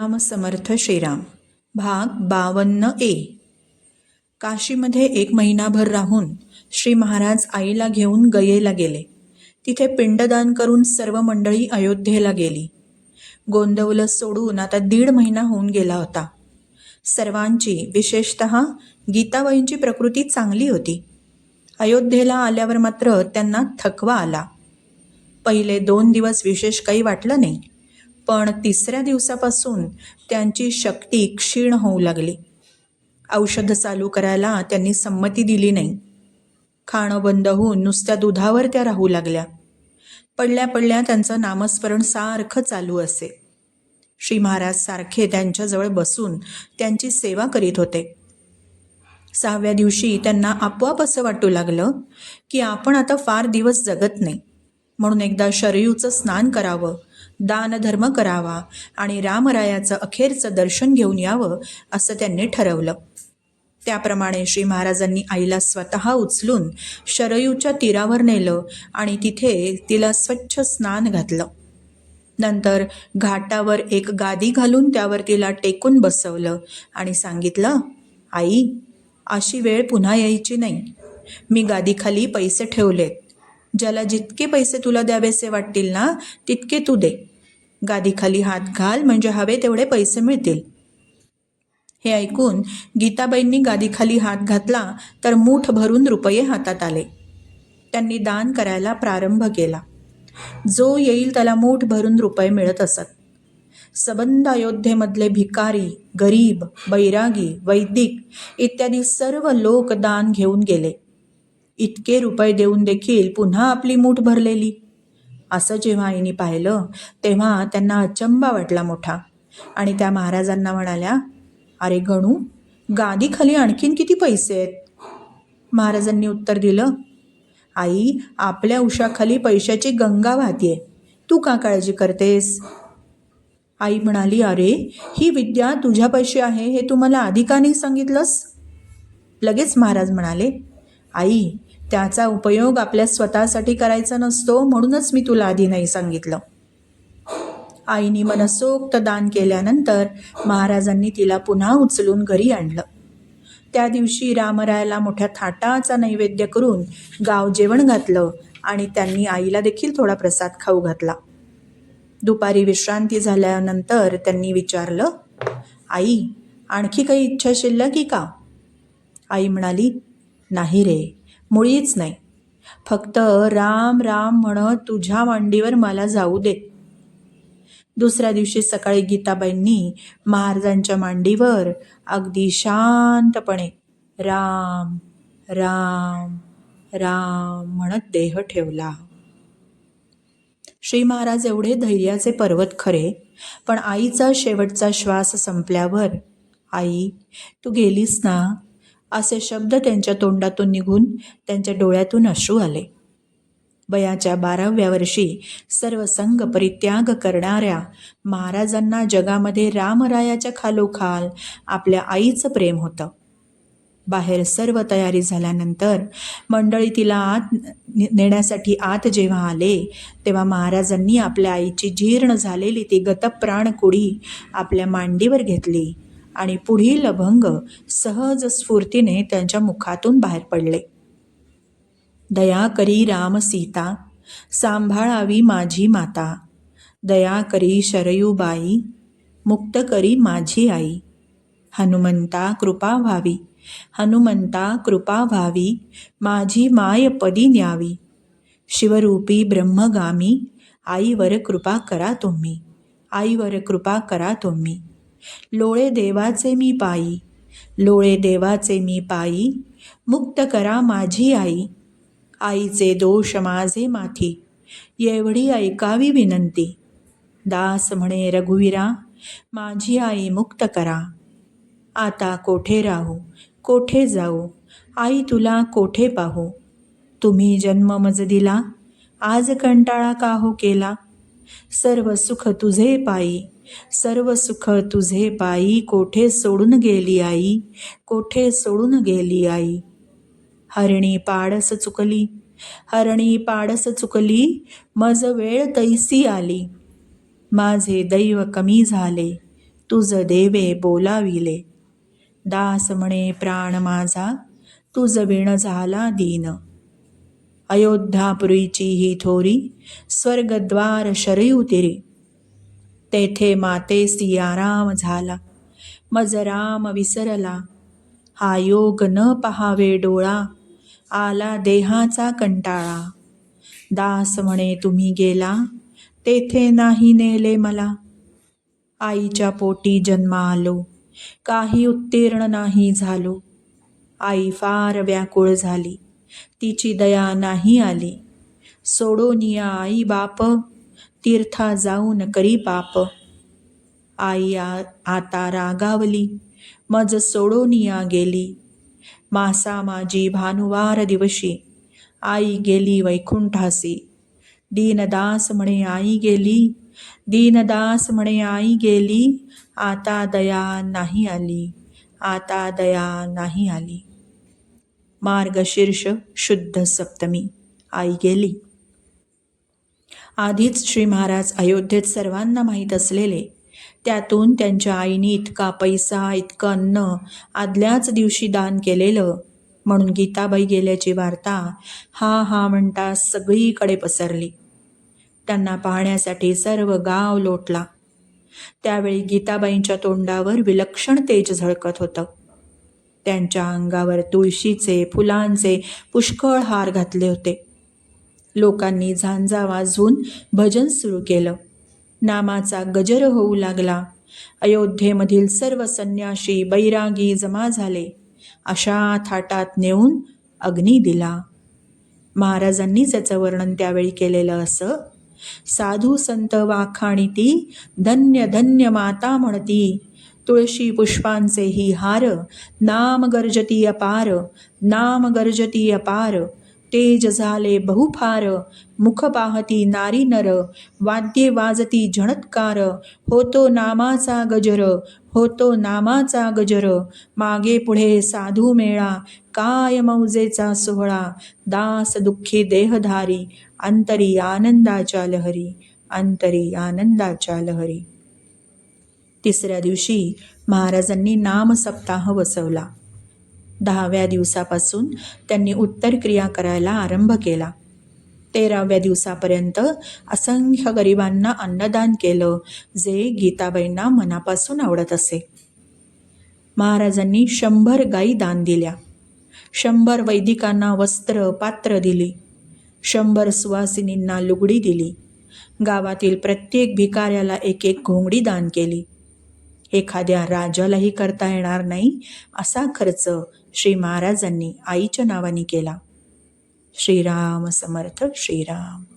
राम समर्थ श्रीराम. भाग बावन्न ए. काशीमध्ये एक महिनाभर राहून श्री महाराज आईला घेऊन गयेला गेले. तिथे पिंडदान करून सर्व मंडळी अयोध्येला गेली. गोंदवलं सोडून आता दीड महिना होऊन गेला होता. सर्वांची विशेषत गीताबाईंची प्रकृती चांगली होती. अयोध्येला आल्यावर मात्र त्यांना थकवा आला. पहिले दोन दिवस विशेष काही वाटलं नाही. पण तिसऱ्या दिवसापासून त्यांची शक्ती क्षीण होऊ लागली. औषध चालू करायला त्यांनी संमती दिली नाही. खाणं बंद होऊन नुसत्या दुधावर त्या राहू लागल्या. पडल्या पडल्या त्यांचं नामस्मरण सारखं चालू असे. श्री महाराज सारखे त्यांच्याजवळ बसून त्यांची सेवा करीत होते. सहाव्या दिवशी त्यांना आपोआप असं वाटू लागलं की आपण आता फार दिवस जगत नाही. म्हणून एकदा शरयूचं स्नान करावं. दानधर्म करावा आणि रामरायाचं अखेरचं दर्शन घेऊन यावं असं त्यांनी ठरवलं. त्याप्रमाणे श्री महाराजांनी आईला स्वतः उचलून शरयूच्या तीरावर नेलं आणि तिथे तिला स्वच्छ स्नान घातलं. नंतर घाटावर एक गादी घालून त्यावर तिला टेकून बसवलं आणि सांगितलं आई अशी वेळ पुन्हा यायची नाही. मी गादीखाली पैसे ठेवलेत. ज्याला जितके पैसे तुला द्यावेसे वाटतील ना तितके तू दे. गादीखाली हात घाल म्हणजे हवे तेवढे पैसे मिळतील. हे ऐकून गीताबाईंनी गादीखाली हात घातला तर मूठ भरून रुपये हातात आले. त्यांनी दान करायला प्रारंभ केला. जो येईल त्याला मूठ भरून रुपये मिळत असत. सबंध अयोध्येमधले भिकारी गरीब बैरागी वैदिक इत्यादी सर्व लोक दान घेऊन गेले. इतके रुपये देऊन देखील पुन्हा आपली मूठ भरलेली. असं जेव्हा आईने पाहिलं तेव्हा त्यांना अचंबा वाटला मोठा. आणि त्या महाराजांना म्हणाल्या अरे गणू गादीखाली आणखीन किती पैसे आहेत? महाराजांनी उत्तर दिलं आई आपल्या उशाखाली पैशाची गंगा वाहतीये. तू का काळजी करतेस? आई म्हणाली अरे ही विद्या तुझ्या पैशी आहे हे तू मला आधी का नाही सांगितलंस? लगेच महाराज म्हणाले आई त्याचा उपयोग आपल्या स्वतःसाठी करायचा नसतो म्हणूनच मी तुला आधी नाही सांगितलं. आईनी मनसोक्त दान केल्यानंतर महाराजांनी तिला पुन्हा उचलून घरी आणलं. त्या दिवशी रामरायाला मोठ्या थाटाचा नैवेद्य करून गाव जेवण घातलं आणि त्यांनी आईला देखील थोडा प्रसाद खाऊ घातला. दुपारी विश्रांती झाल्यानंतर त्यांनी विचारलं आई आणखी काही इच्छा शिल्लक की का? आई म्हणाली नाही रे मुळीच नाही. फक्त राम राम म्हणत तुझ्या मांडीवर मला जाऊ दे. दुसऱ्या दिवशी सकाळी गीताबाईंनी महाराजांच्या मांडीवर अगदी शांतपणे राम राम राम म्हणत देह ठेवला. श्री महाराज एवढे धैर्याचे पर्वत खरे पण आईचा शेवटचा श्वास संपल्यावर आई तू गेलीस ना? असे शब्द त्यांच्या तोंडातून निघून त्यांच्या डोळ्यातून अश्रू आले. वयाच्या बाराव्या वर्षी सर्व संघ परित्याग करणाऱ्या महाराजांना जगामध्ये रामरायाच्या खालोखाल आपल्या आईचं प्रेम होतं. बाहेर सर्व तयारी झाल्यानंतर मंडळी तिला आत नेण्यासाठी आत जेव्हा आले तेव्हा महाराजांनी आपल्या आईची जीर्ण झालेली ती गतप्राण कुडी आपल्या मांडीवर घेतली. आणि पुढील अभंग सहज स्फूर्तीने त्यांच्या मुखातून बाहेर पडले. दया करी राम सीता सांभाळावी माझी माता. दया करी शरयूबाई मुक्त करी माझी आई. हनुमंता कृपा व्हावी हनुमंता कृपा व्हावी माझी माय पदी न्यावी. शिवरूपी ब्रह्मगामी आईवर कृपा करा तुम्ही आईवर कृपा करा तुम्ही. लोळे देवाचे मी पायी. लोळे देवाचे मी पायी. मुक्त करा माझी आई. आईचे दोष माझे माथी. एवढी ऐकावी विनंती. दास म्हणे रघुवीरा माझी आई मुक्त करा. आता कोठे राहू? कोठे जाऊ? आई तुला कोठे पाहू? तुम्ही जन्म मज दिला? आज कंटाळा का हो केला? सर्व सुख तुझे पायी. सर्व सुख तुझे पायी कोठे सोडून गेली आई? कोठे सोडून गेली आई? हरणी पाडस चुकली हरणी पाडस चुकली मज वेळ तैसी आली. माझे दैव कमी झाले तुझ देवे बोलाविले. दास म्हणे प्राण माझा तुझ विण झाला दीन. अयोध्यापुरीची ही थोरी स्वर्गद्वार शरयू तिरी. तेथे माते सियाराम झाला. मज राम विसरला. हा योग न पहावे डोळा. आला देहाचा कंटाळा. दास म्हणे तुम्ही गेला? तेथे नाही नेले मला. आईच्या पोटी जन्मा आलो. काही उत्तीर्ण नाही झालो. आई फार व्याकुळ झाली. तिची दया नाही आली. सोडोनिया आई बाप तीर्था जाऊन करी पाप. आई आ आता रागावली. मज सोडोनिया गेली. मासा माझी भानुवार दिवशी. आई गेली वैकुंठासी. दीनदास म्हणे आई गेली. दीनदास म्हणे आई गेली. आता दया नाही आली. आता दया नाही आली. मार्गशीर्ष शुद्ध सप्तमी. आई गेली. आधीच श्री महाराज अयोध्येत सर्वांना माहीत असलेले. त्यातून त्यांच्या आईने इतका पैसा इतकं अन्न आदल्याच दिवशी दान केलेलं. म्हणून गीताबाई गेल्याची वार्ता हा हा म्हणता सगळीकडे पसरली. त्यांना पाहण्यासाठी सर्व गाव लोटला. त्यावेळी गीताबाईंच्या तोंडावर विलक्षण तेज झळकत होतं. त्यांच्या अंगावर तुळशीचे फुलांचे पुष्कळ हार घातले होते. लोकांनी झांजा वाजवून भजन सुरू केलं. नामाचा गजर होऊ लागला. अयोध्येमधील सर्व संन्याशी बैरागी जमा झाले. अशा थाटात नेऊन अग्नी दिला. महाराजांनीच याचं वर्णन त्यावेळी केलेलं असं साधू संत वाखाणी ती धन्य धन्य माता म्हणती. तुळशी पुष्पांचे ही हार नाम गर्जती अपार नाम गर्जती अपार. तेज झाले बहुफार मुख पाहती नारी नर वाद्ये वाजती झणत्कार होतो नामाचा गजर होतो नामाचा गजर मागे पुढे साधू मेळा काय मौजेचा सोहळा दास दुःखी देहधारी अंतरी आनंदाच्या लहरी अंतरी आनंदाच्या लहरी. तिसऱ्या दिवशी महाराजांनी नामसप्ताह बसवला दहाव्या दिवसापासून त्यांनी उत्तर क्रिया करायला आरंभ केला. तेराव्या दिवसापर्यंत असंख्य गरिबांना अन्नदान केलं जे गीताबाईंना मनापासून आवडत असे. महाराजांनी शंभर गायी दान दिल्या. शंभर वैदिकांना वस्त्र पात्र दिली. शंभर सुवासिनींना लुगडी दिली. गावातील प्रत्येक भिकाऱ्याला एक एक घोंगडी दान केली. एखाद्या राजालाही करता येणार नाही असा खर्च श्री महाराजांनी आईच्या नावाने केला. श्रीराम समर्थ श्रीराम.